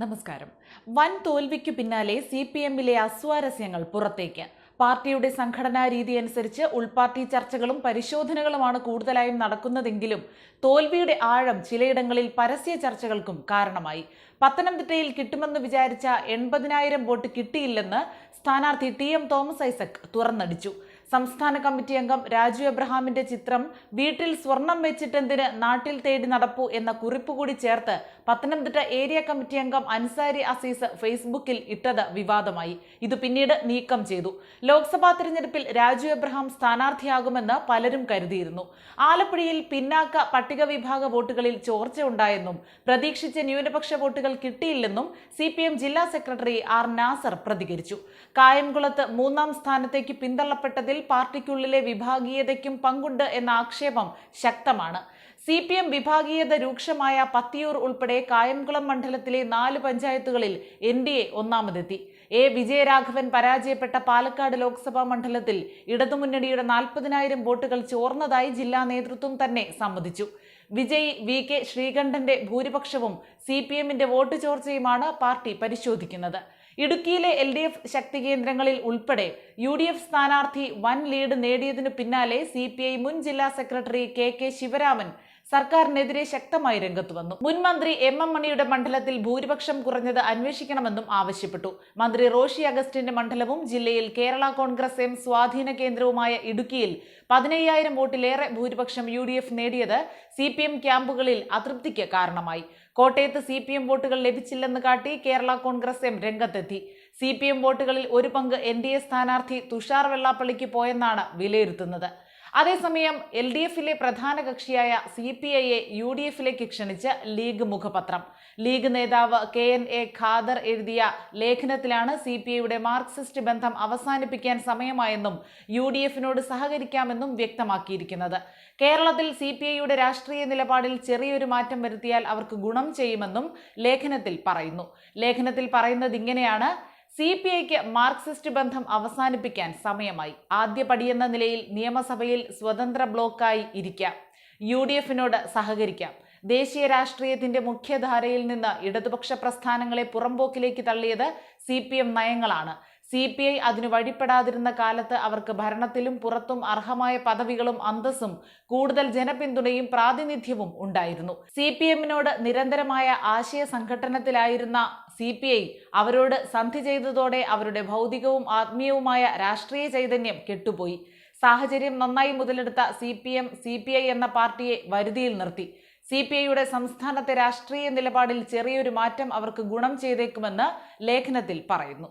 നമസ്കാരം. വൻ തോൽവിക്കു പിന്നാലെ സി പി എമ്മിലെ അസ്വാരസ്യങ്ങൾ പുറത്തേക്ക്. പാർട്ടിയുടെ സംഘടനാ രീതി അനുസരിച്ച് ഉൾപാർട്ടി ചർച്ചകളും പരിശോധനകളുമാണ് കൂടുതലായും നടക്കുന്നതെങ്കിലും തോൽവിയുടെ ആഴം ചിലയിടങ്ങളിൽ പരസ്യ ചർച്ചകൾക്കും കാരണമായി. പത്തനംതിട്ടയിൽ കിട്ടുമെന്ന് വിചാരിച്ച എൺപതിനായിരം വോട്ട് കിട്ടിയില്ലെന്ന് സ്ഥാനാർത്ഥി ടി എം തോമസ് ഐസക് തുറന്നടിച്ചു. സംസ്ഥാന കമ്മിറ്റി അംഗം രാജു എബ്രഹാമിന്റെ ചിത്രം വീട്ടിൽ സ്വർണം വെച്ചിട്ടെന്തിന് നാട്ടിൽ തേടി നടപ്പു എന്ന കുറിപ്പ് കൂടി ചേർത്ത് പത്തനംതിട്ട ഏരിയ കമ്മിറ്റി അംഗം അൻസാരി അസീസ് ഫേസ്ബുക്കിൽ ഇട്ടത് വിവാദമായി. ഇത് പിന്നീട് നീക്കം ചെയ്തു. ലോക്സഭാ തെരഞ്ഞെടുപ്പിൽ രാജു എബ്രഹാം സ്ഥാനാർത്ഥിയാകുമെന്ന് പലരും കരുതിയിരുന്നു. ആലപ്പുഴയിൽ പിന്നാക്ക പട്ടിക വിഭാഗ വോട്ടുകളിൽ ചോർച്ച ഉണ്ടായെന്നും പ്രതീക്ഷിച്ച ന്യൂനപക്ഷ വോട്ടുകൾ കിട്ടിയില്ലെന്നും സി ജില്ലാ സെക്രട്ടറി ആർ നാസർ പ്രതികരിച്ചു. കായംകുളത്ത് മൂന്നാം സ്ഥാനത്തേക്ക് പിന്തള്ളപ്പെട്ടതിൽ പാർട്ടിക്കുള്ളിലെ വിഭാഗീയതയ്ക്കും പങ്കുണ്ട് എന്ന ആക്ഷേപം ശക്തമാണ്. സി പി എം വിഭാഗീയത രൂക്ഷമായ പത്തിയൂർ ഉൾപ്പെടെ കായംകുളം മണ്ഡലത്തിലെ നാല് പഞ്ചായത്തുകളിൽ എൻ ഡി എ ഒന്നാമതെത്തി. എ വിജയരാഘവൻ പരാജയപ്പെട്ട പാലക്കാട് ലോക്സഭാ മണ്ഡലത്തിൽ ഇടതുമുന്നണിയുടെ നാൽപ്പതിനായിരം വോട്ടുകൾ ചോർന്നതായി ജില്ലാ നേതൃത്വം തന്നെ സമ്മതിച്ചു. വിജയ് വി കെ ശ്രീകണ്ഠന്റെ ഭൂരിപക്ഷവും സി പി എമ്മിന്റെ വോട്ട് ചോർച്ചയുമാണ് പാർട്ടി പരിശോധിക്കുന്നത്. ഇടുക്കിയിലെ എൽ ഡി എഫ് ശക്തി കേന്ദ്രങ്ങളിൽ ഉൾപ്പെടെ യു ഡി എഫ് സ്ഥാനാർത്ഥി വൻ ലീഡ് നേടിയതിനു പിന്നാലെ സി പി ഐ മുൻ ജില്ലാ സെക്രട്ടറി കെ കെ ശിവരാമൻ സർക്കാരിനെതിരെ ശക്തമായി രംഗത്ത് വന്നു. മുൻ മന്ത്രി എം എം മണിയുടെ മണ്ഡലത്തിൽ ഭൂരിപക്ഷം കുറഞ്ഞത് അന്വേഷിക്കണമെന്നും ആവശ്യപ്പെട്ടു. മന്ത്രി റോഷി അഗസ്റ്റിന്റെ മണ്ഡലവും ജില്ലയിൽ കേരള കോൺഗ്രസ് എം സ്വാധീന കേന്ദ്രവുമായ ഇടുക്കിയിൽ പതിനയ്യായിരം വോട്ടിലേറെ ഭൂരിപക്ഷം യു ഡി എഫ് നേടിയത് സി പി എം ക്യാമ്പുകളിൽ അതൃപ്തിക്ക് കാരണമായി. കോട്ടയത്ത് സി പി എം വോട്ടുകൾ ലഭിച്ചില്ലെന്ന് കാട്ടി കേരള കോൺഗ്രസ് എം രംഗത്തെത്തി. സി പി എം വോട്ടുകളിൽ ഒരു പങ്ക് എൻ ഡി എ സ്ഥാനാർത്ഥി തുഷാർ വെള്ളാപ്പള്ളിക്ക് പോയെന്നാണ് വിലയിരുത്തുന്നത്. അതേസമയം എൽ ഡി എഫിലെ പ്രധാന കക്ഷിയായ സി പി ഐയെ യു ഡി എഫിലേക്ക് ക്ഷണിച്ച് ലീഗ് മുഖപത്രം. ലീഗ് നേതാവ് കെ എൻ എ ഖാദർ എഴുതിയ ലേഖനത്തിലാണ് സി പി ഐയുടെ മാർക്സിസ്റ്റ് ബന്ധം അവസാനിപ്പിക്കാൻ സമയമായെന്നും യു ഡി എഫിനോട് സഹകരിക്കാമെന്നും വ്യക്തമാക്കിയിരിക്കുന്നത്. കേരളത്തിൽ സി പി ഐയുടെ രാഷ്ട്രീയ നിലപാടിൽ ചെറിയൊരു മാറ്റം വരുത്തിയാൽ അവർക്ക് ഗുണം ചെയ്യുമെന്നും ലേഖനത്തിൽ പറയുന്നു. ലേഖനത്തിൽ പറയുന്നത് ഇങ്ങനെയാണ് സി പി ഐക്ക് മാർക്സിസ്റ്റ് ബന്ധം അവസാനിപ്പിക്കാൻ സമയമായി. ആദ്യ പടിയെന്ന നിലയിൽ നിയമസഭയിൽ സ്വതന്ത്ര ബ്ലോക്കായി ഇരിക്കാം. യു ഡി എഫിനോട് സഹകരിക്കാം. ദേശീയ രാഷ്ട്രീയത്തിന്റെ മുഖ്യധാരയിൽ നിന്ന് ഇടതുപക്ഷ പ്രസ്ഥാനങ്ങളെ പുറമ്പോക്കിലേക്ക് തള്ളിയത് സി പി എം നയങ്ങളാണ്. സി പി ഐ അതിനു വഴിപ്പെടാതിരുന്ന കാലത്ത് അവർക്ക് ഭരണത്തിലും പുറത്തും അർഹമായ പദവികളും അന്തസ്സും കൂടുതൽ ജനപിന്തുണയും പ്രാതിനിധ്യവും ഉണ്ടായിരുന്നു. സി പി എമ്മിനോട് നിരന്തരമായ ആശയ സംഘട്ടനത്തിലായിരുന്ന സി പി ഐ അവരോട് സന്ധി ചെയ്തതോടെ അവരുടെ ഭൗതികവും ആത്മീയവുമായ രാഷ്ട്രീയ ചൈതന്യം കെട്ടുപോയി. സാഹചര്യം നന്നായി മുതലെടുത്ത C P M C P I എന്ന പാർട്ടിയെ വരുതിയിൽ നിർത്തി. സി പി ഐയുടെ സംസ്ഥാനത്തെ രാഷ്ട്രീയ നിലപാടിൽ ചെറിയൊരു മാറ്റം അവർക്ക് ഗുണം ചെയ്തേക്കുമെന്ന് ലേഖനത്തിൽ പറയുന്നു.